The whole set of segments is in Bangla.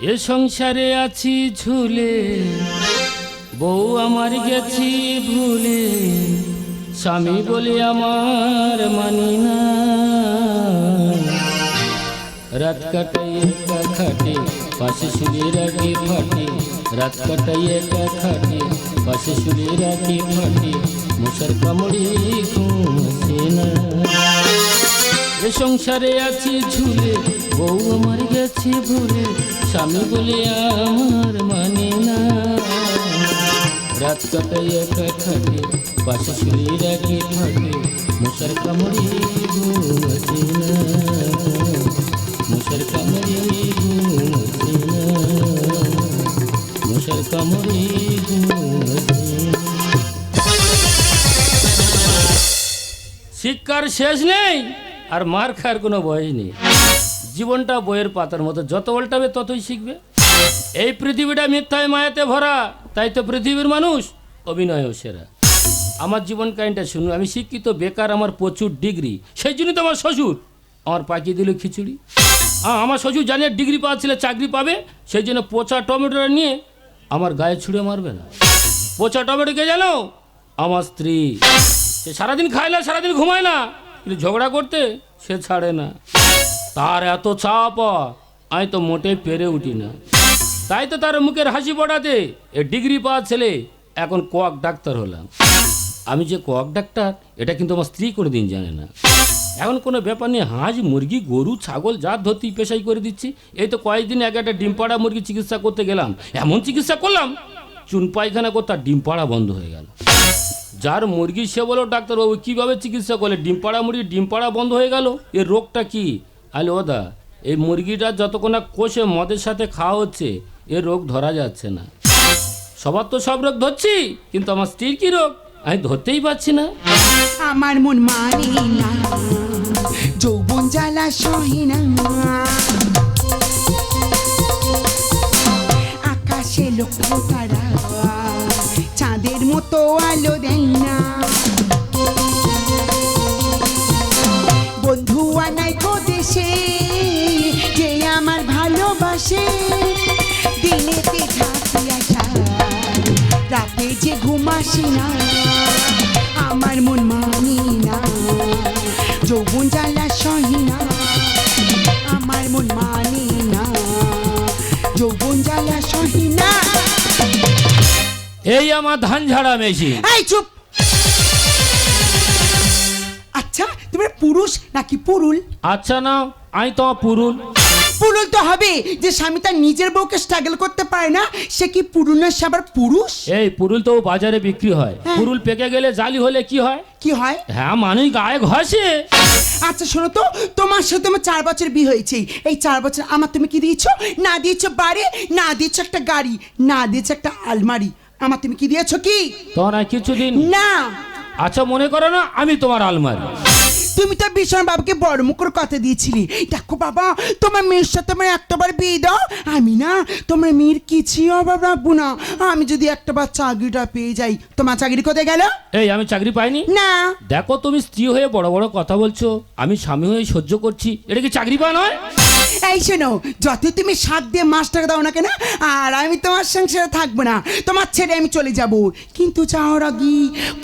এ সংসারে আছি ঝুলে, বউ আমার গেছি ভুলে, স্বামী বলে আমার মানি না। রাত কাটাই একা খাটে, পাশে শুয়ে রাখি ফাটে, রাত কাটাই একা খাটে, পাশে শুয়ে রাখি ফাটে, মশার কামড়ে ঘুম আসে না। এ সংসারে আছি ঝুলে, বউ আমার গেছে ভুলে স্বামী বলে আমার মানে না। রাত কাটাই একা খাটে পাশে শুয়ে রাখি ফাটে মশার কামড়ে ঘুম না। মশার কামড়ে ঘুম না। মশার কামড়ে ঘুম শিক্ষার শেষ নেই, আর মার খাওয়ার কোনো বয়স নেই। জীবনটা বইয়ের পাতার মতো, যত উল্টাবে ততই শিখবে। এই পৃথিবীটা মিথ্যায় মায়াতে ভরা, তাই তো পৃথিবীর মানুষ অভিনয়ও সেরা। আমার জীবন কাহিনটা শুনুন, আমি শিক্ষিত, বেকার, আমার প্রচুর ডিগ্রি, সেই জন্যই তো আমার শ্বশুর আমার পাকিয়ে দিল খিচুড়ি। আ- আমার শ্বশুর জানে ডিগ্রি পাওয়া ছেলে চাকরি পাবে, সেই জন্য পচা টমেটোটা নিয়ে আমার গায়ে ছুঁড়ে মারবে না। পচা টমেটো কে জানো? আমার স্ত্রী। সে সারাদিন খায় না, সারাদিন ঘুমায় না, কিন্তু ঝগড়া করতে সে ছাড়ে না। তার এত চাপ, আমি তো মোটে পেরে উঠি না। তাই তো তার মুখের হাসি পড়াতে এ ডিগ্রি পাওয়া ছেলে এখন কোয়াক ডাক্তার হলাম। আমি যে কোয়াক ডাক্তার, এটা কিন্তু আমার স্ত্রী কোনো দিন জানে না। এখন কোনো ব্যাপার নেই, হাঁস, মুরগি, গরু, ছাগল, যা ধরতেই পেশাই করে দিচ্ছি। এই তো কয়েকদিন আগে একটা ডিম পাড়া মুরগি চিকিৎসা করতে গেলাম। এমন চিকিৎসা করলাম, চুন পায়খানা করতে আর ডিম পাড়া বন্ধ হয়ে গেল। যার মুরগি সে বলো, ডাক্তারবাবু, কীভাবে চিকিৎসা করলে ডিম পাড়া মুরগি ডিম পাড়া বন্ধ হয়ে গেল? এর রোগটা কি? আলে ওদা এই মুরগিটা যতক্ষণ না কষে মদের সাথে খাওয়া হচ্ছে এ রোগ ধরা যাচ্ছে না। সবার তো সব রোগ ধরছি, কিন্তু আমার স্ত্রীর কি রোগ? আমি ধরতেই পারছি না। আমার মন মানে না, যৌবন জ্বালা সহে না। আকাশে লক্ষ্য তারা, চাঁদের মতো আলো দেয় না। বন্ধু আনাই কো যে আমার ভালোবাসে। দিনেতে রাতে যে ঘুম আসে না আমার মন মানি না। যৌবন জ্বালা সহি না আমার মন মানি না। যৌবন জ্বালা সহি না। এই আমার ধান ঝাড়া মেশিন। এই চুপ। পুরুষ নাকি পুরুল? আচ্ছা না আমি তো পুরুল। পুরুল তো হবে। যে স্বামী তার নিজের বউকে স্ট্রাগল করতে পারে না সে কি পুরুলের সে আবার পুরুষ? এই পুরুল তো বাজারে বিক্রি হয়। হ্যাঁ। পুরুল পেকে গেলে জালি হলে কি হয়? কি হয়? হ্যাঁ মানুষ গায়ে ঘষে। আচ্ছা শোনো তো তোমার সাথে তোমার চার বছর বিয়ে হয়েছে। এই চার বছর আমার তুমি কি দিয়েছ? না দিয়েছ বাড়ি না দিয়েছ একটা গাড়ি না দিয়েছ একটা আলমারি। আমার তুমি কি দিয়েছ কি? তোমার আর কিছুদিন? না। আচ্ছা মনে করো না আমি তোমার আলমারি। তুমি তো ভীষণ বাবাকে বড় মুখের কথা দিয়েছিলে। দেখো বাবা তোমার মেয়ের সাথে আমার একটাবার বিয়ে দাও। আমি না তোমার মেয়ের কিছুই অভাব রাখব না। আমি যদি একটাবার চাকরিটা পেয়ে যাই তোমার চাকরি কোথায় গেল? এই আমি চাকরি পাইনি? না। দেখো তুমি স্ত্রী হয়ে বড় বড় কথা বলছো। আমি স্বামী হয়ে সহ্য করছি। এটা কি চাকরি পাওয়া নয়? এই শোনো যত তুমি সাত দিয়ে মাস টাকা দাও না কেন আর আমি তোমার সংসারে থাকব না তোমার ছেড়ে আমি চলে যাব। কিন্তু যাওয়ার আগে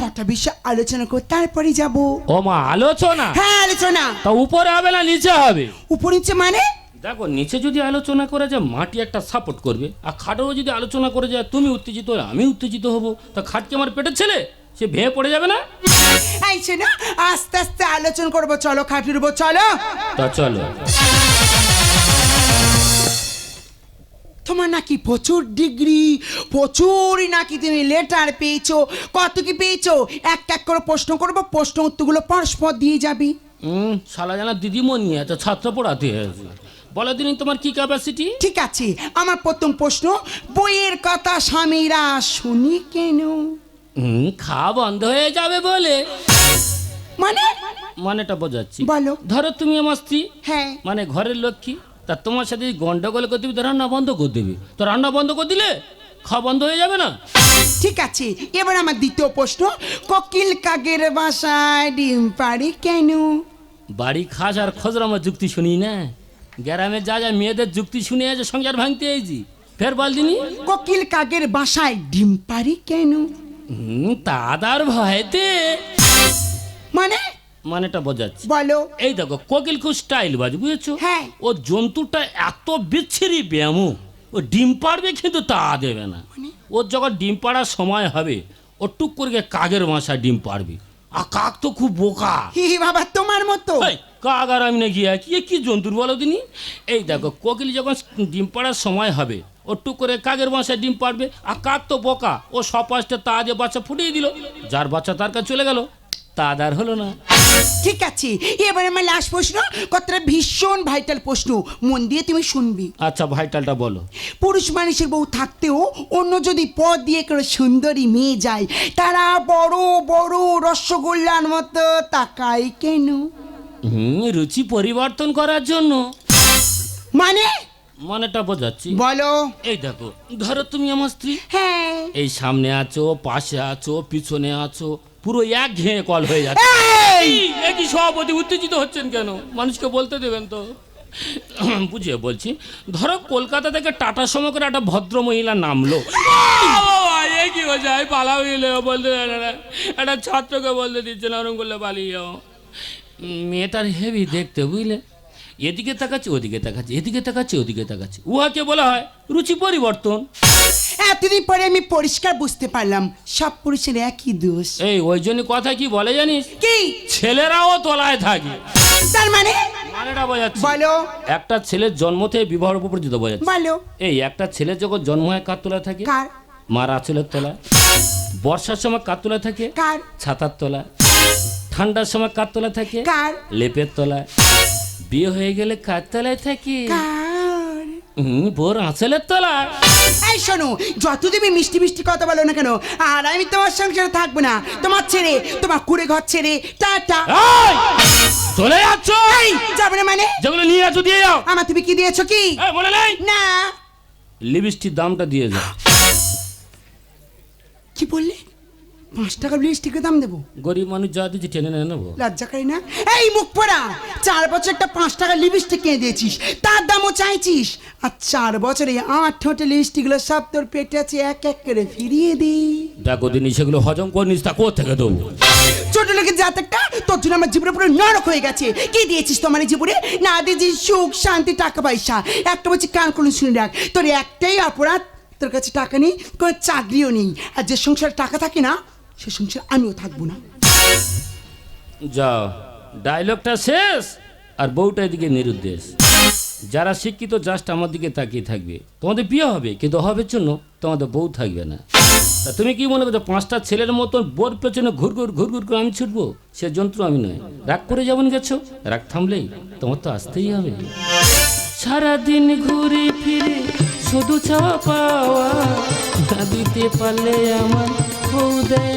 কটা বিষয় আলোচনা করে তারপরে যাব। ও মা আলোচনা? হ্যাঁ আলোচনা। তা উপরে হবে না নিচে হবে? উপর নিচে মানে? দেখো নিচে যদি আলোচনা করে যায় মাটি একটা সাপোর্ট করবে। আর খাটেও যদি আলোচনা করে যায় তুমি উত্তেজিত হলে আমি উত্তেজিত হব। তা খাটকে আমার পেটের ছেলে? সে ভেঙে পড়ে যাবে না? এই শোনো আস্তে আস্তে আলোচনা করব চলো খাটির উপর চলো। তা চলো। তোমার নাকি প্রচুর ডিগ্রি প্রচুরই নাকি তুমি লেটার পেয়েছ। কত কি পেয়েছ? এক এক করে প্রশ্ন করব প্রশ্ন উত্তরগুলো পরস্পর দিয়ে যাবি। হুম শালা জানা দিদিমণি এত ছাত্র পড়াতে হয়েছে। বলো দিন তোমার কি ক্যাপাসিটি ঠিক আছে আমার প্রথম প্রশ্ন বইয়ের কথা স্বামীরা শুনি কেন? হুম খাওয়া বন্ধ হয়ে যাবে বলে। মানে? মানেটা বোঝাচ্ছি। বলো। ধরো তুমি আমার স্ত্রী। হ্যাঁ। মানে ঘরের লক্ষ্মী। তা তোমার সাথে যদি গন্ডগোল করে দিবি তো রান্না বন্ধ করে দিবি তো রান্না বন্ধ করে দিলে খাওয়া বন্ধ হয়ে যাবে না? ঠিক আছে এবার আমার দ্বিতীয় প্রশ্ন কোকিল কাকের বাসায় ডিম পাড়ি কেন? বাড়ি খাস আর খোঁজরা আমার যুক্তি শুনি না। গ্রামে যা যা মেয়েদের যুক্তি শুনে আছে সংসার ভাঙতে এইছি ফের বল দিনি। কোকিল কাকের বাসায় ডিম পাড়ি কেন? হুম, দাদার ভয়তে। মানে মানেটা বোঝাচ্ছি। বলো। এই দেখো কোকিল খুব স্টাইল বাজ বুঝেছ? হ্যাঁ। ও জন্তুটা এত বিচ্ছিরি ব্যায়াম ও ডিম পাড়বে কিন্তু তা দেবে না। ওর যখন ডিম পাড়ার সময় হবে ও টুক করে কাকের বাসা ডিম পাড়বে। আর কাক তো খুব বোকা। হি হি বাবা তোমার মতো। কাক আর আমি না গিয়ে কি কি জন্তুর বলো দিনি এই দেখো কোকিল যখন ডিম পাড়ার সময় হবে ও টুক করে কাকের বাসায় ডিম পাড়বে আর কাক তো বোকা ও সপাশটা তা দিয়ে বাচ্চা ফুটিয়ে দিল। যার বাচ্চা তার কাছে চলে গেল তা আর হলো না। ঠিক আছে। এবার আমার লাস্ট প্রশ্ন কতটা ভীষণ ভাইটাল প্রশ্ন। মন দিয়ে তুমি শুনবি। আচ্ছা ভাইটালটা বলো। পুরুষ মানুষের বউ থাকতেও অন্য যদি পথ দিয়ে করে সুন্দরী মেয়ে যায় তারা বড় বড় রসগোল্লার মতো তাকায় কেন? হুম রুচি পরিবর্তন করার জন্য। মানে? মানেটা বোঝাচ্ছি। বলো। এই দেখো ধরো তুমি আমার স্ত্রী। হ্যাঁ। এই সামনে আছো পাশে আছো পিছনে আছো। পুরো এক ঘেয়ে কল হয়ে যাচ্ছে। একই সভাপতি উত্তেজিত হচ্ছেন কেন? মানুষকে বলতে দেবেন তো। বুঝিয়ে বলছি ধরো কলকাতা থেকে টাটা সময় করে একটা ভদ্র মহিলা নামলো। কি? হচ্ছে আমি গেলে বলতে একটা ছাত্রকে বলতে দিচ্ছে না করলে পালিয়ে যাও। মেয়েটার হেভি দেখতে বুঝলে? এদিকে তাকাচ্ছে ওদিকে তাকাচ্ছে এদিকে তাকাচ্ছে ওদিকে তাকাচ্ছে। উহাকে বলা হয় রুচি পরিবর্তন। এতদিন পরে আমি পরিষ্কার বুঝতে পারলাম সব পুরুষের একই দোষ। এই ওই জন্য কথা কি বলে জানিস? কি? ছেলেরাও তলায় থাকে। তার মানে? মানেটা বোঝাচ্ছি। বলো। একটা ছেলের জন্ম থেকে বিবাহের উপর পর্যন্ত বোঝাচ্ছে। বলো। এই একটা ছেলে যখন জন্ম হয় কার তলায় থাকে? কার? মার আঁচলের তলায়। বর্ষার সময় কার তলায় থাকে? কার? ছাতার তলায়। ঠান্ডার সময় কার তলায় থাকে? কার? লেপের তলায়। বিয়ে হয়ে গেলে কার তলায় থাকে? হুম বোর আঁচলের তলায়। এই শোনো যত তুমি মিষ্টি মিষ্টি কথা বলো না কেন আর আমি তোমার সংসারে থাকব না। তোমার ছেড়ে তোমার কুড়ে ঘর ছেড়ে টাটা। এই! চলে যাচ্ছ? এই যাবে না মানে? যেগুলো নিয়ে আছো দিয়ে যাও। আমার তুমি কি দিয়েছ কি? এই, মনে নেই। না। লিপস্টিক দামটা দিয়ে যাও। কি বললে? পাঁচ টাকা লিপস্টিকের দাম দেবো। গরিব মানুষ যা দিচ্ছি টেনে নিয়ে নেব। লজ্জা করি না? এই মুখ পড়া চার বছর একটা পাঁচ টাকা লিপস্টিক কিনে দিয়েছিস তার দামও চাইছিস। আর চার বছরে আট ঠোঁটে লিপস্টিকগুলো সব তোর পেটে আছে এক এক করে ফিরিয়ে দিই দেখো দিন সেগুলো হজম করে নিস তা কোথা থেকে দেবো? ছোট লোকের জাতকটা তোর জন্য আমার জীবনে পুরো নরক হয়ে গেছে। কি দিয়েছিস তোমার এই জীবনে? না দিয়েছিস সুখ শান্তি টাকা পয়সা। একটা বলছি কান করে শুনে রাখ। তোর একটাই অপরাধ তোর কাছে টাকা নেই কোনো চাকরিও নেই। আর যে সংসারে টাকা থাকে না সে সংসার আমিও থাকব না। যাও ডায়লগটা শেষ আর বউটা এদিকে নিরুদ্দেশ। যারা শিক্ষিত, জাস্ট আমার দিকে তাকিয়ে থাকবে। তোমাদের বিয়ে হবে, কিন্তু হবের জন্য তোমাদের বউ থাকবে না। তা তুমি কি মনে করছ, পাঁচটা ছেলের মতন বোর পেছনে ঘুরঘুর ঘুরঘুর করে আমি ছুটবো? সে যন্ত্র আমি নয়। রাগ করে যেমন গেছো, রাগ থামলেই তোমার তো আসতেই হবে। সারাদিন ঘুরে ফিরে শুধু চাওয়া পাওয়া দিতে পারলে আমার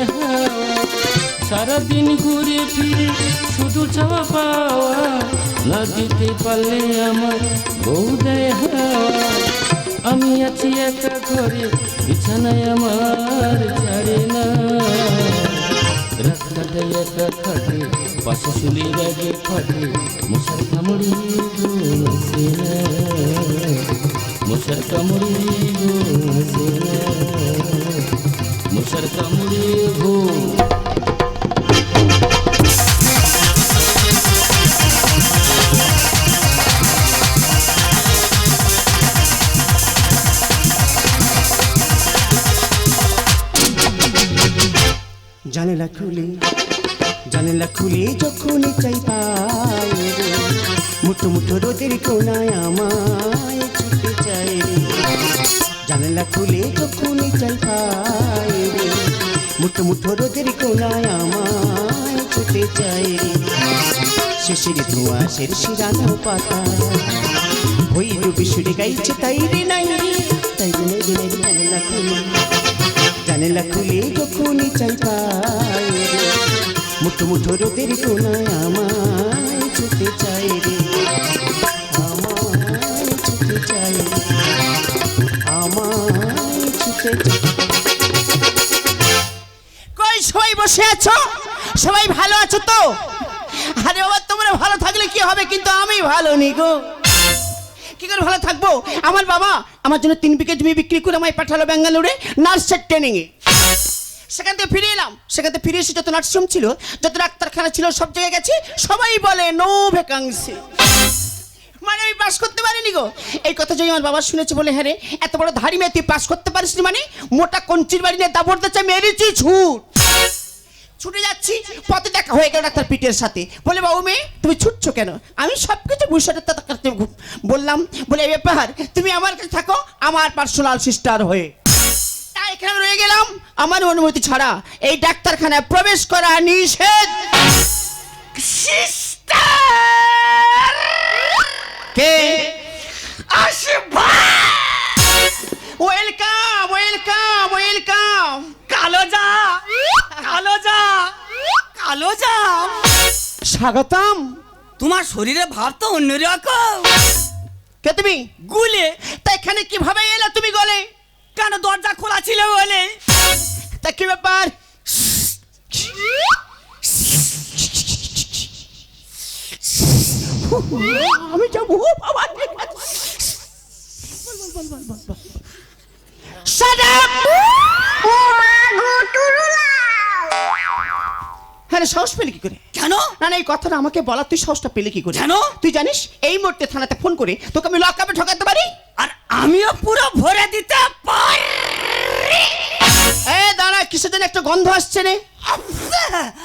হাওয়া। সারাদিন ঘুরে ফিরে শুধু চাওয়া পাওয়া না দিতে পারলে আমার বউ হাওয়া। আমি আছি একা ঘরে, বিছানায় আমার ছাড়ে না কাটাই একা থাকে, পাশে শুলি রাগে মশার মশার মশার কামড়ি ঘুম জানেলা খুলে জানেলা খুলে যখন চাই পাই মুঠো মুঠো রোদের কোনায় আমায় ছুটে চাই জানেলা খুলে যখন চাই পাই রে, মুঠো মুঠো রোদের কোনায় আমায় ছুটে চাই রে। শেষের ধোঁয়া শের শিরানো পাতা ওই ডুবি সুরে গাইছে তাই রে নাই, তাই রে নাই জানেলা খুলে। জানেলা খুলে যখনই চাই পাই রে, মুঠো মুঠো রোদের কোনায় আমায় ছুটে চাই রে। কই সবাই বসে আছো? সবাই ভালো আছো তো? আরে বাবা, তোমরা ভালো থাকলে কি হবে? কিন্তু আমি ভালো নেই গো। কি করে ভালো থাকব? আমার বাবা আমার জন্য তিন বিঘে জমি বিক্রি করে আমায় পাঠালো ব্যাঙ্গালোরে নার্সের ট্রেনিংয়ে সেখান থেকে ফিরে এলাম। সেখান থেকে ফিরে এসে যত নার্সিং ছিল, যত ডাক্তারখানা ছিল, সব জায়গায় গেছি। সবাই বলে নো ভ্যাকান্সি মানে আমি পাস করতে পারিনি গো। এই কথা যদি আমার বাবা শুনেছে বলে হ্যাঁ রে, এত বড় ধাড়ি মেয়ে, তুই পাস করতে পারিস মানে? মোটা কঞ্চির বাড়ি নিয়ে দাবড় দিচ্ছে, মেরেছি, ছুট। ছুটে যাচ্ছি, পথে দেখা হয়ে গেল ডাক্তার পিটের সাথে। বলে, বাবু মেয়ে, তুমি ছুটছো কেন? আমি সব কিছু বুঝতে বললাম। বলে, এই ব্যাপার, তুমি আমার কাছে থাকো, আমার পার্সোনাল সিস্টার হয়ে। তাই এখানে রয়ে গেলাম, আমার অনুমতি ছাড়া। এই ডাক্তারখানায় প্রবেশ করা নিষেধ। সিস্টার কে? ওয়েলকাম ওয়েলকাম ওয়েলকাম কালো যা কালো যা কালো যা! স্বাগতম! তোমার শরীরে ভাব তো অন্যরকম। কে তুমি? গুলে। তা এখানে কীভাবে এলে তুমি গলে? কেন দরজা খোলা ছিল বলে? তা কি ব্যাপার? আমি যাব বাবা। হ্যাঁ সাহস পেলে কি করে? কেন? না না এই কথাটা আমাকে বলা তুই সাহসটা পেলে কি করে? কেন? তুই জানিস এই মুহূর্তে থানাতে ফোন করে তোকে আমি লকআপে ঠকাতে পারি? আর আমিও পুরো ভরে দিতে পারি। কিসের জন্য একটা গন্ধ আসছে রে।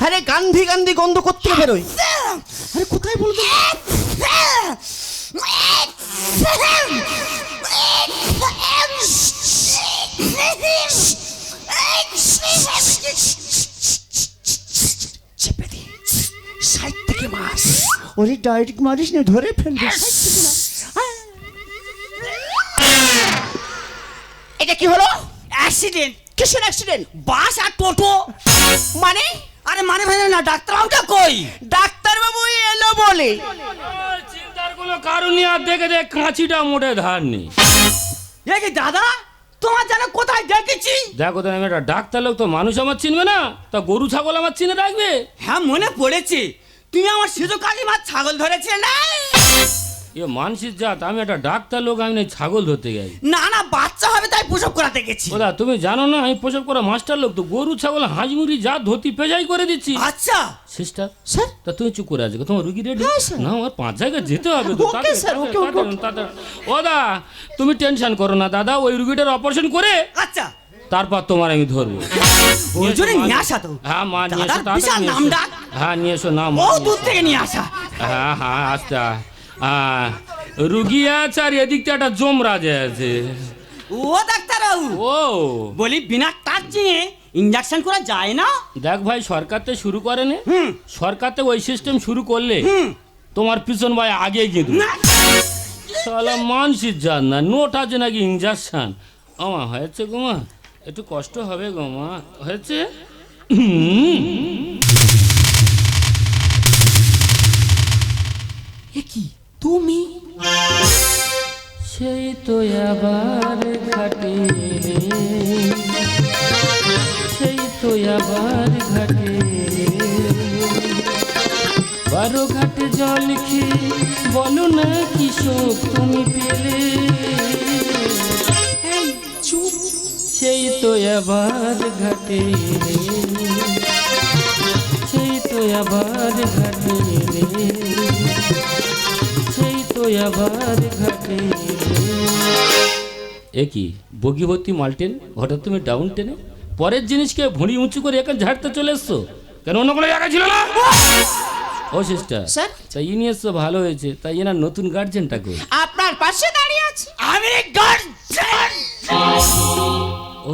আরে গান্ধী গান্ধী গন্ধ করতে বেরোয়? আরে কোথায় বলব? চেপে দি। সাইড থেকে মাস ওরে ডাইরেক্ট মারিস না ধরে ফেলবে। এটা কি হলো? অ্যাক্সিডেন্ট কিসের অ্যাক্সিডেন্ট বাস আর টোটো। মানে? আরে মানে মানে না ডাক্তার বাবুটা কই? ডাক্তারবাবু এলো বলে। চিন্তার কোনো কারণ নেই আর দেখে দেখ কাঁচিটা মোটে ধার নেই। এ কি দাদা? তোমার যেন কোথায় দেখেছি? দেখো তো আমি একটা ডাক্তার লোক তো মানুষ আমার চিনবে না? তা গরু ছাগল আমার চিনে রাখবে? হ্যাঁ মনে পড়েছে। তুমি আমার সেজো কাকিমার ছাগল ধরেছিলে না এ মানসিক জাত আমি একটা ডাক্তার লোক আমি না ছাগল ধরতে গেছি। না না বাচ্চা হবে তাই প্রসব করাতে গেছি। ওদা তুমি জানো না আমি প্রসব করা মাস্টার লোক তো গরু ছাগল হাঁস মুড়ি যা ধুতি পেজাই করে দিচ্ছি। আচ্ছা। সিস্টার স্যার তা তুমি চুপ করে আছো তোমার রুগী রেডি হ্যাঁ, না আমার পাঁচ জায়গায় যেতে হবে তো ওকে, স্যার, ওকে, ওকে। ও দা তুমি টেনশন করো না দাদা ওই রুগীটার অপারেশন করে আচ্ছা। তারপর তোমার আমি ধরবো। ওই জন্য নিয়ে আসা তো। হ্যাঁ মা নিয়ে এসো বিশাল নাম ডাক। হ্যাঁ নিয়ে এসো না ও দূর থেকে নিয়ে আসা। হ্যাঁ হ্যাঁ আচ্ছা রুগী আছে আর এদিকটা একটা জমরাজ আছে। ও ডাক্তার ও। বলি বিনা কাজ চিয়ে ইঞ্জেকশন করা যায় না? দেখ ভাই সরকার তো শুরু করে নে সরকার তো ওই সিস্টেম শুরু করলে তোমার পিছন ভাই আগে কিন্তু সালা মানসিক যান না নোট আছে নাকি ইঞ্জেকশন আমা হয়েছে গোমা একটু কষ্ট হবে গোমা হয়েছে? কি? তুমি? সেই তো আবার ঘাটে। সেই তো আবার ঘাটে। বারো ঘাটে জল খেয়ে বলো না কি শোক তুমি পেলে? সেই তো আবার ঘাটে। সেই তো আবার ঘাটে। আবার ঘাটে। এ কি বগি ভর্তি মালটেন? হঠাৎ তুমি ডাউন টেনে? পরের জিনিসকে ভুঁড়ি উঁচু করে এখন ঝাড়তে চলে এসছো? কেন অন্য কোনো জায়গা ছিল না? ও সিস্টার স্যার? তাই ইনি এসছো ভালো হয়েছে। তাই এনার নতুন গার্জেনটা কই? আপনার পাশে দাঁড়িয়ে আছে। আমি গার্জেন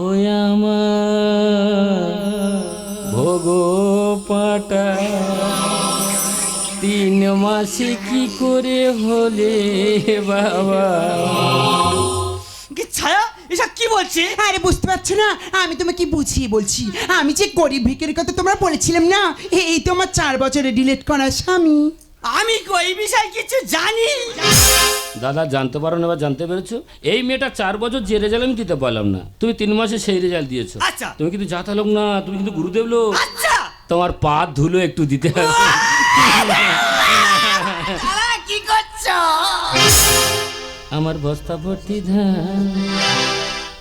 ও আমার ভোগো পাটা তিন মাসে কি করে হলে বাবা? কি ছায়া? এসব কি বলছে? আরে বুঝতে পারছ না আমি তোমাকে বুঝিয়ে বলছি। আমি যে গরিব ভিকের কথা তোমরা বলেছিলাম না এই তো আমার চার বছরে ডিলেট করা স্বামী। আমি কই বিষয় কিছু জানি। দাদা জানতে পারো না বা জানতে পেরেছ? এই মেয়েটা চার বছর যে রেজাল্ট আমি দিতে পারলাম না। তুমি তিন মাসে সেই রেজাল্ট দিয়েছ। আচ্ছা। তুমি কিন্তু জাতা লোক না তুমি কিন্তু গুরুদেব লোক। আচ্ছা। তোমার পা ধুলো একটু দিতে হবে। কি করছ? আমার বস্তা ভর্তি ধান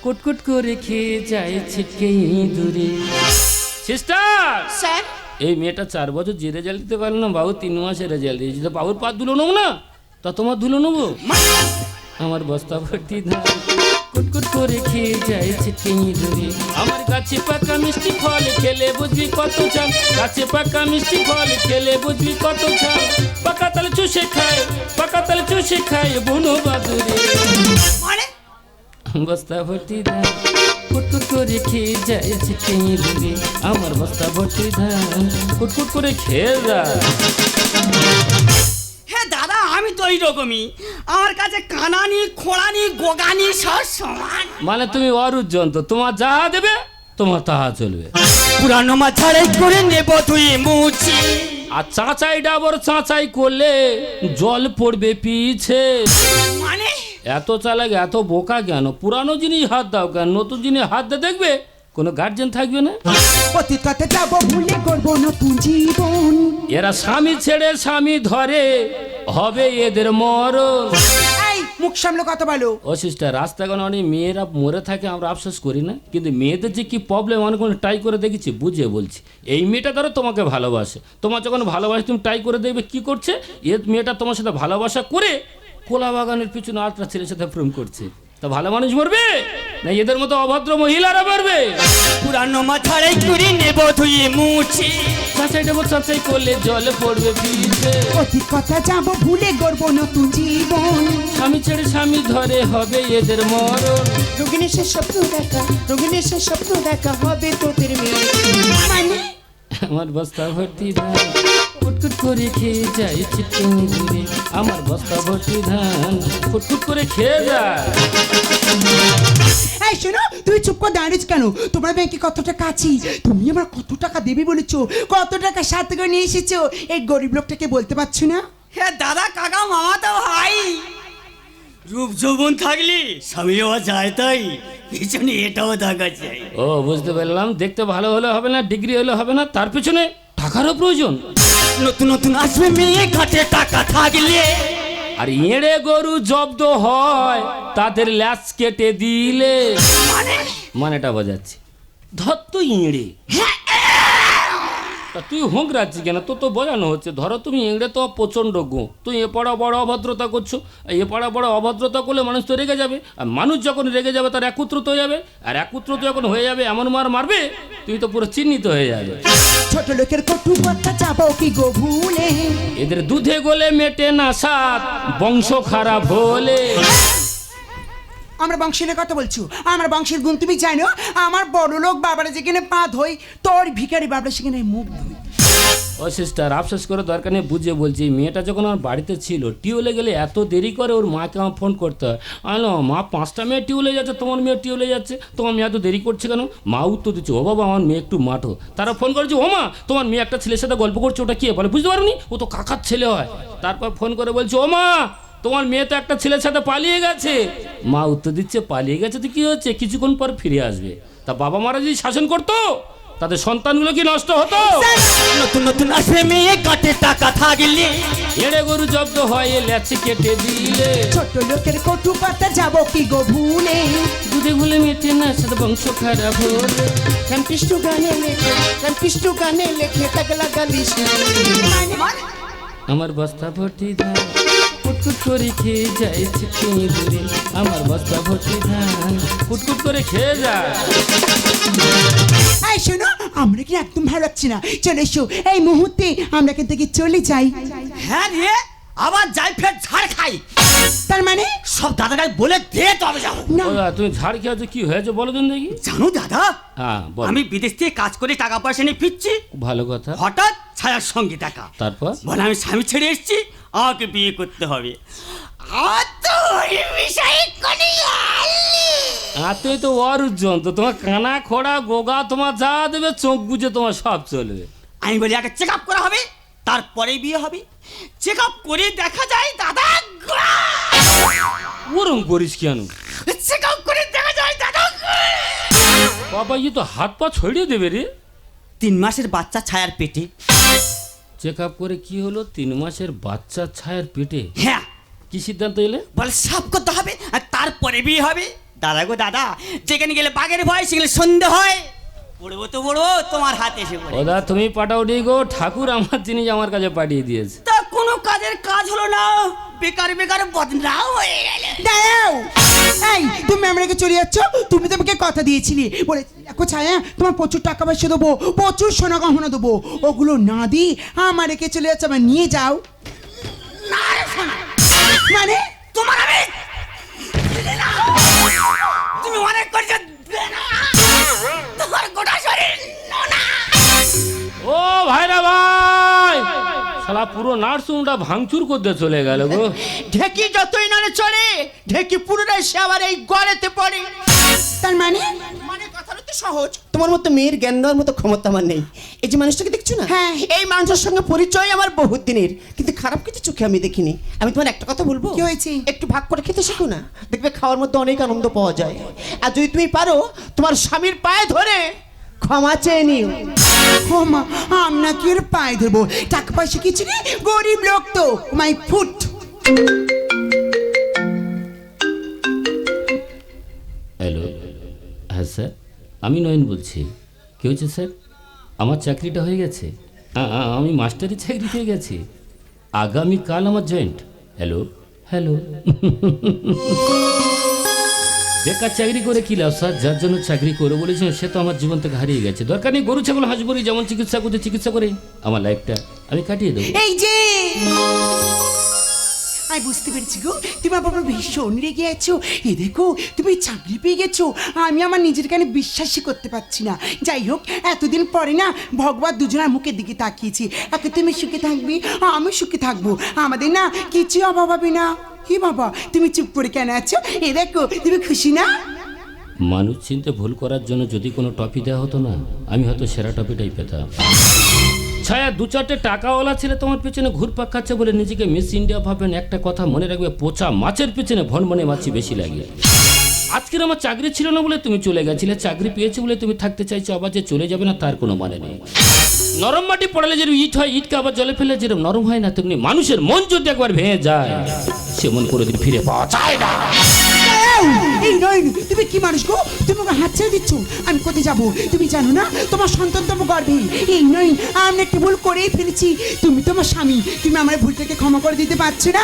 কুটকুট করে খেয়ে যায় ছিটকে দূরে সিস্টার স্যার? এই মেয়েটা চার বছর যে রেজাল্ট দিতে পারল না বাবু তিন মাসের রেজাল্ট দিয়েছি। তো বাবুর পা ধুলো নেব না? তা তোমার ধুলো নেব? আমার বস্তা ভর্তি ধান কুটকুট করে খেয়ে যায় ছিটকে দূরে আমার গাছে পাকা মিষ্টি ফল খেলে বুঝবি কত চাল গাছে পাকা মিষ্টি ফল খেলে বুঝবি কত চাল পাকা তালে চুষে খায় পাকা তালে চুষে খায় বনু বাদুরে। মানে? বস্তা ভর্তি ধান কুটকুট করে খেয়ে যায় দূরে আমার বস্তা ভর্তি ধান কুটকুট করে খেয়ে যায়। ওই রকমই। আমার কাছে কানানি খোঁড়ানি গোগানি সব সমান। মানে তুমি অরুজ যন্ত্র তোমার যা দেবে তোমার তাহা চলবে। পুরানো মা ছাড়াই করে নেব তুই মুছি। আর চাঁচাই ডাবর চাঁচাই করলে জল পড়বে পিছে। মানে? এত চালাক এত বোকা কেন? পুরানো জিনিস হাত দাও কেন? নতুন জিনিস হাত দিয়ে দেখবে? কোনো গার্জেন থাকবে না? অতীত কথা যাব ভুলে করব নতুন জীবন। এরা স্বামী ছেড়ে স্বামী ধরে হবে এদের মরণ। এই মুখ সামলে কথা বলো। ও সিস্টার রাস্তাঘাটে অনেক মেয়েরা মরে থাকে আমরা আফসোস করি না। কিন্তু মেয়েদের যে কি প্রবলেম অনেক ট্রাই করে দেখেছি বুঝিয়ে বলছি। এই মেয়েটা ধরো তোমাকে ভালোবাসে। তোমার যখন ভালোবাসে তুমি ট্রাই করে দেখবে কি করছে? এ মেয়েটা তোমার সাথে ভালোবাসা করে কোলা বাগানের পিছনে আটটা ছেলের সাথে প্রেম করছে। তা ভালো মানুষ মরবে? না এদের মতো অভদ্র মহিলারা মরবে? পুরানো মা ছাড়াই করে নেব তুই মুছি। চাচাই দেবো চাচাই করলে জলে পড়বে পিছে অতীত কথা যাব ভুলে গর্ব নতুন জীবন। স্বামী ছেড়ে স্বামী ধরে হবে এদের মরণ। রোগিনী সে স্বপ্ন দেখা রোগিনী সে স্বপ্ন দেখা হবে তোদের মেয়ে। মানে? আমার বস্তা ভর্তি ধান কুটকুট করে খেয়ে যায় ছিটকে আমার বস্তা ভর্তি ধান কুটকুট করে খেয়ে যায়। এই শোনো তুই চুপ করে দাঁড়িয়েছ কেন? তোমার ব্যাংকে কত টাকা আছে? তুমি আমার কত টাকা দেবে বলেছ? কত টাকা সাথে করে নিয়ে এসেছ? এই গরিব লোকটাকে বলতে পারছ না? হ্যাঁ দাদা কাকা মামা তো ভাই। রূপ যৌবন থাকলে স্বামী হওয়া যায় তাই পিছনে এটাও দেখা যায় ও বুঝতে পারলাম। দেখতে ভালো হলে হবে না ডিগ্রি হলে হবে না তার পিছনে টাকারও প্রয়োজন। নতুন নতুন আসবে মেয়ে ঘাটে টাকা থাকলে। আর এড়ে গরু জব্দ হয় তাদের ল্যাচ কেটে দিলে। মানেটা বোঝাচ্ছি। ধর তো ইঁড়ে তা তুই হোঁক রাখছিস কেন? তো তো বোঝানো হচ্ছে। ধরো তুমি ইংড়ে তো প্রচণ্ড গো তুই এ পাড়া বড় অভদ্রতা করছ। এ পাড়া বড় অভদ্রতা করলে মানুষ তো রেগে যাবে। আর মানুষ যখন রেগে যাবে তার একত্রিত হয়ে যাবে। আর একত্রিত যখন হয়ে যাবে এমন মার মারবে তুই তো পুরো চিহ্নিত হয়ে যাবে। ছোট লোকের কটু কথা কি গো ভুলে? এদের দুধে গোলে মেটে না সাত বংশ খারাপ হলে। আমরা বংশের কথা বলছো? আমার বংশের গুণ তুমি জানো? আমার বড় লোক বাবারা যেখানে পা ধোই তোর ভিখারি বাবারা সেখানে মুখ ধুই। ও সিস্টার আফসোস করে দরকার নেই, বুঝিয়ে বলছি, মেয়েটা যখন আমার বাড়িতে ছিল, টিউলে গেলে এত দেরি করে ওর মাকে আমার ফোন করতে হয়। আলো মা, পাঁচটা মেয়ে টিউলে যাচ্ছে, তোমার মেয়ে টিউলে যাচ্ছে তোমার মেয়ে এত দেরি করছে কেন? মা, উত্তর দিচ্ছে, ও বাবা আমার মেয়ে একটু মাঠো। তারা ফোন করেছে, ও মা, তোমার মেয়ে একটা ছেলের সাথে গল্প করছে, ওটা কে বলে বুঝতে পারোনি, ও তো কাকার ছেলে হয়। তারপর ফোন করে বলছে, ও মা তোমার মেয়ে তো একটা ছেলের সাথে পালিয়ে গেছে। মা উত্তর দিচ্ছে পালিয়ে গেছে তো কি হচ্ছে? কিছুক্ষণ পর ফিরে আসবে। তা বাবা মারা যদি শাসন করতো তাদের সন্তানগুলো কি নষ্ট হতো? নতুন নতুন আসবে মেয়ে কাটে টাকা থাকলে। এড়ে গরু জব্দ হয় এ ল্যাচি কেটে দিলে। ছোট লোকের কটু কথা যাব কি গো ভুলে? দুধে ভুলে মেটে না সাথে বংশ খারাপ হলে। রামকৃষ্ণ গানে লেখে রামকৃষ্ণ গানে লেখে তাগলা গালিস আমার বস্তা ভর্তি ধান। কুটকুট করে খেয়ে যায় ছিটকে দূরে আমার বস্তা ভর্তি ধান কুটকুট করে খেয়ে যায়। এই শোনো আমরা কি একদম ভালো লাগছে না? চলে এসো এই মুহূর্তে আমরা এখান থেকে চলে যাই। হ্যাঁ রে আবার যাই ফের ঝাড় খাই। তার মানে? সব দাদাটাই বলে দে তবে যাব না। ও তুমি ঝাড় খেয়েছো কি হয়েছে বলো দিন দেখি। জানো দাদা হ্যাঁ বল। আমি বিদেশ থেকে কাজ করে টাকা পয়সা নিয়ে ফিরছি। ভালো কথা। হঠাৎ ছায়ার সঙ্গে দেখা। তারপর? বলে আমি স্বামী ছেড়ে এসেছি আমাকে বিয়ে করতে হবে। আর তো ওই বিষয়ে কোনো আলি। আর তুমি তো অরুজন তো তোমার কানা খোড়া গোগা তোমার যা দেবে চোখ বুঝে তোমার সব চলবে। আমি বলি আগে চেক আপ করা হবে তারপরে বিয়ে হবে। চেক আপ করে দেখা যায় দাদা ওরম করিস কেন? চেক আপ করে দেখা যায় দাদা বাবা ইয়ে তো হাত পা ছড়িয়ে দেবে রে। তিন মাসের বাচ্চা ছায়ার পেটে। চেক আপ করে কি হলো? তিন মাসের বাচ্চা ছায়ের পেটে। হ্যাঁ। কি সিদ্ধান্ত এলে? বলে সাফ করতে হবে আর তারপরে বিয়ে হবে। দাদা গো দাদা যেখানে গেলে বাঘের ভয় সেখানে সন্ধে হয়। পড়ব তো পড়ব তোমার হাতে এসে পড়ে। ওদা তুমি পাঠাও গো। ঠাকুর আমার জিনিস আমার কাছে পাঠিয়ে দিয়েছে। তা কাজের কাজ হলো না। বেকার বেকার বদনাম হয়ে গেল। দাঁড়াও। এই তুমি ম্যাম রেখে চলে যাচ্ছ? তুমি তো আমাকে কথা দিয়েছিলে। বলে দেখো ছায়া তোমার প্রচুর টাকা পয়সা দেবো প্রচুর সোনা গহনা দেবো। ওগুলো না দি আমার রেখে চলে যাচ্ছে আমার নিয়ে যাও। না মানে? তোমার আমি তুমি অনেক করছ তোমার গোটা শরীর। ও ভাইরা ভাই শালা পুরো নার্সরুমটা ভাঙচুর করতে চলে গেল গো। ঢেকি যতই নাড়ে চলে ঢেকি পুরোটাই সে আবার এই গড়েতে পড়ে। তার মানে? মানে কথাটা তো সহজ। তোমার মতো মেয়ের জ্ঞান দেওয়ার মতো ক্ষমতা আমার নেই। এই যে মানুষটাকে দেখছ না? হ্যাঁ। এই মানুষের সঙ্গে পরিচয় আমার বহুত দিনের। কিন্তু খারাপ কিছু চোখে আমি দেখিনি। আমি তোমার একটা কথা বলব? কি হয়েছে? একটু ভাগ করে খেতে শেখো না। দেখবে খাওয়ার মধ্যে অনেক আনন্দ পাওয়া যায়। আর যদি তুমি পারো তোমার স্বামীর পায়ে ধরে ক্ষমা চেয়ে নিও। ও মা আমরা কি ওর পায়ে ধরবো? টাকা পয়সা কিছু নেই? গরিব লোক তো মাই ফুট। হ্যালো হ্যাঁ স্যার আমি নয়ন বলছি। কী হয়েছে স্যার? আমার চাকরিটা হয়ে গেছে? আ- আ- আমি মাস্টারের চাকরি পেয়ে গেছি। আগামীকাল আমার জয়েন্ট। Hello hello. বেকার চাকরি করে কি লাভ, স্যার? যার জন্য চাকরি করে বলেছেন সে তো আমার জীবন থেকে হারিয়ে গেছে। দরকার নেই, গরু, ছাগল, হাঁস যেমন চিকিৎসা করতে চিকিৎসা করে আমার লাইফটা আমি কাটিয়ে দেবো। এই যে! আমি বুঝতে পেরেছি গো, তুমি আমার ভীষণ রেগে আছো। এ দেখো, তুমি চাকরি পেয়ে গেছো। আমি আমার নিজের কানে বিশ্বাসই করতে পারছি না। যাই হোক, এতদিন পরে না ভগবান দুজনের মুখের দিকে তাকিয়েছি। একে তুমি সুখে থাকবি, আমি সুখে থাকব। আমাদের না কিছু অভাব হবে না। কি বাবা, তুমি চুপ করে কেন আছো? এ দেখো, তুমি খুশি না? মানুষ চিনতে ভুল করার জন্য যদি কোনো টপি দেওয়া হতো না, আমি হয়তো সেরা টপিটাই পেতাম। ছায়া দু চারটে টাকাওয়ালা ছেলে তোমার পেছনে ঘুরপাক খাচ্ছে বলে নিজেকে মিস ইন্ডিয়া ভাবেন। একটা কথা মনে রাখবে, পচা মাছের পেছনে ভনমনে মাছি বেশি লাগে। আজকের আমার চাকরি ছিল না বলে তুমি চলে গেছিলে, চাকরি পেয়েছ বলে তুমি থাকতে চাইছো, আবার যে চলে যাবে না তার কোনো মানে নেই। নরম মাটি পড়ালে যেরকম ইট হয়, ইটকে আবার জলে ফেলে যেরকম নরম হয় না, তেমনি মানুষের মন যদি একবার ভেঙে যায়, সে মন কোনোদিন ফিরে পাওয়া যায় না। তুমি কি মানুষ গো? তুমি হাত ছেড়ে দিচ্ছ। আমি কোথায় যাব? তুমি জানো না তোমার সন্তান তোমার গর্ভে। এই নয় আমি একটি ভুল করেই ফেলেছি। তুমি তোমার স্বামী তুমি আমার ভুলটাকে ক্ষমা করে দিতে পারছ না?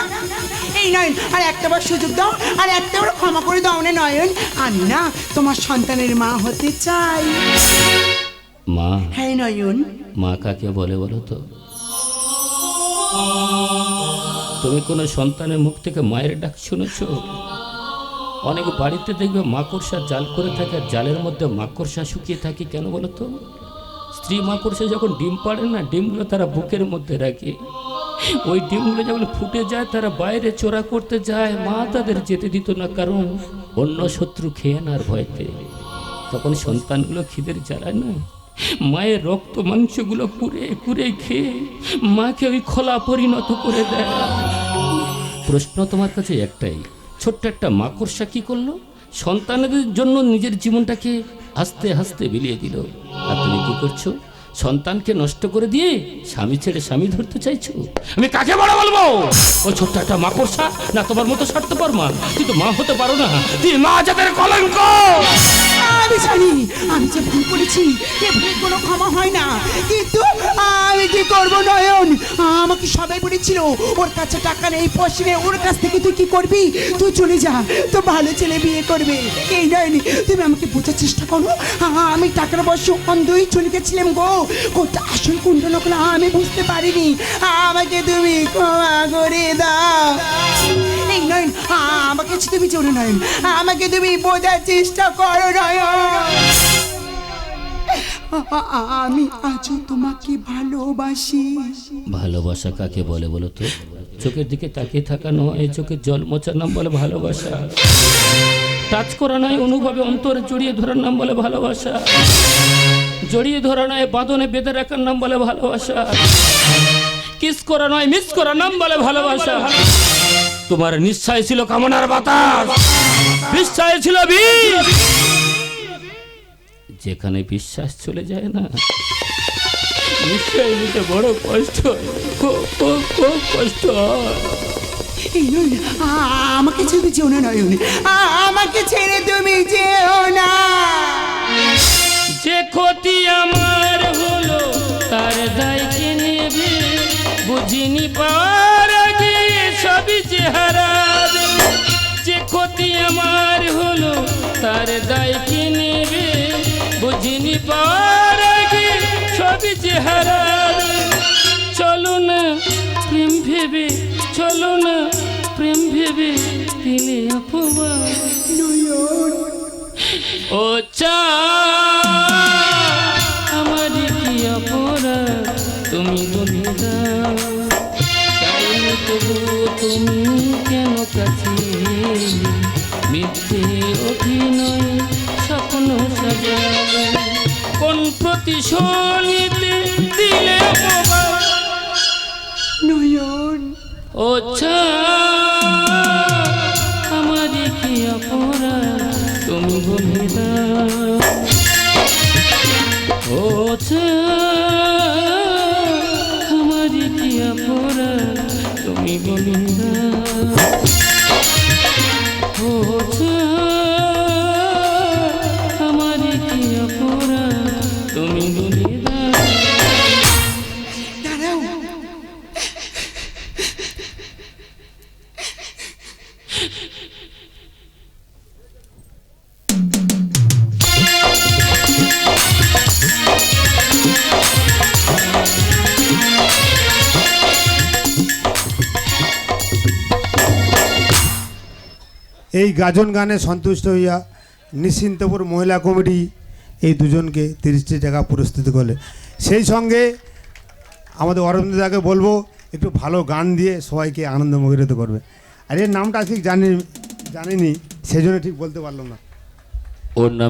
এই নয়ন আর একটাবার সুযোগ দাও আর একটাবার ক্ষমা করে দাও না নয়ন। আমি না তোমার সন্তানের মা হতে চাই। মা? হ্যাঁ নয়ন। মা কাকে বলে বলো তো? তুমি কোনো সন্তানের মুখ থেকে মায়ের ডাক শুনেছ? অনেক বাড়িতে দেখবে মাকড়সা জাল করে থাকে, আর জালের মধ্যে মাকড়সা শুকিয়ে থাকে, কেন বলো তো স্ত্রী মাকড়সা যখন ডিম পাড়ে না, ডিমগুলো তারা বুকের মধ্যে রাখে। ওই ডিমগুলো যখন ফুটে যায়, তারা বাইরে চোরা করতে যায়, মা তাদের যেতে দিত না, কারণ অন্য শত্রু খেয়ে নার ভয়তে। তখন সন্তানগুলো খিদের জ্বালায় না। মায়ের রক্ত মাংসগুলো কুড়ে কুড়ে খেয়ে মাকে ওই খোলা পরিণত করে দেয়। প্রশ্ন তোমার কাছে একটাই ছোট্ট একটা মাকড়সা কি করল? সন্তানদের জন্য নিজের জীবনটাকে হাসতে হাসতে বিলিয়ে দিল। আর তুমি কি করছ? সন্তানকে নষ্ট করে দিয়ে স্বামী ছেড়ে স্বামী ধরতে চাইছো? আমি কাকে বড় বলব? ও ছোট্ট একটা মাকড়সা? না, তোমার মতো স্বার্থপর মা। তুই তো মা হতে পারো না। তুই মা যাদের কলঙ্ক! আমি জানি, আমি যে ভুল করেছি, এ ভুল কোনো ক্ষমা হয় না। কিন্তু আমি কি করব, নয়ন? আমাকে সবাই বলেছিল, ওর কাছে টাকা নেই, পয়সা নেই, ওর কাছ থেকে তুই কি করবি? তুই চলে যা, তো ভালো ছেলে বিয়ে করবে। এই নয়নি, তুমি আমাকে বোঝার চেষ্টা করো। আমি টাকার বয়সে অন্ধই চলে গেছিলাম গো। কোনটা আসল, কোনটা নকল, আমি বুঝতে পারিনি। আমাকে তুমি ক্ষমা করে দাও। এই নয়ন। আমাকে তুমি চলে নয়ন। আমাকে তুমি বোঝার চেষ্টা করো, নয়ন। আমি আজও তোমাকে ভালোবাসি। ভালোবাসা কাকে বলে বলো তো? চোখের দিকে তাকিয়ে থাকা নয়, চোখের জল মোচার নাম বলে ভালোবাসা। টাচ করা নয়, অনুভবে অন্তরে জড়িয়ে ধরার নাম বলে ভালোবাসা। জড়িয়ে ধরা নয়, বাঁধনে বেঁধে রাখার নাম বলে ভালোবাসা। কিস করা নয়, মিস করার নাম বলে ভালোবাসা। তোমার নিশ্চয় ছিল কামনার বাতাস। বিশ্বাস ছিল বিষ যেখানে বিশ্বাস চলে যায় না নিশ্চয় নিতে বড় কষ্ট খুব কষ্ট আমাকে ছেড়ে যেও না নয়ন আমাকে ছেড়ে তুমি যেও না। যে ক্ষতি আমার হলো তার দায় কে নেবে বুঝিনি পাওয়ার সবই যে হারাবে যে ক্ষতি আমার হলো, তার দায় কে নেবে? বুঝিনি পাওয়ার আগে সবই যে হারাবে চলো না, প্রেম ভেবে, চলো না, প্রেম ভেবে দিলে অপমান। ও চা প্রতিশোধিতে দিলে অপমান নয়ন। ও আমার কি অপরাধ? তুমি দাও ও চা আমার কি তুমি ও গাজন গানে সন্তুষ্ট হইয়া নিশ্চিন্তপুর মহিলা কমিটি এই দুজনকে তিরিশটি টাকা পুরস্কৃত করলে। সেই সঙ্গে আমাদের অরবিন্দ দাকে বলব, একটু ভালো গান দিয়ে সবাইকে আনন্দ মুখরিত করবে। আর এর নামটা ঠিক জানি জানিনি সেই জন্য ঠিক বলতে পারলাম না। ওর নাম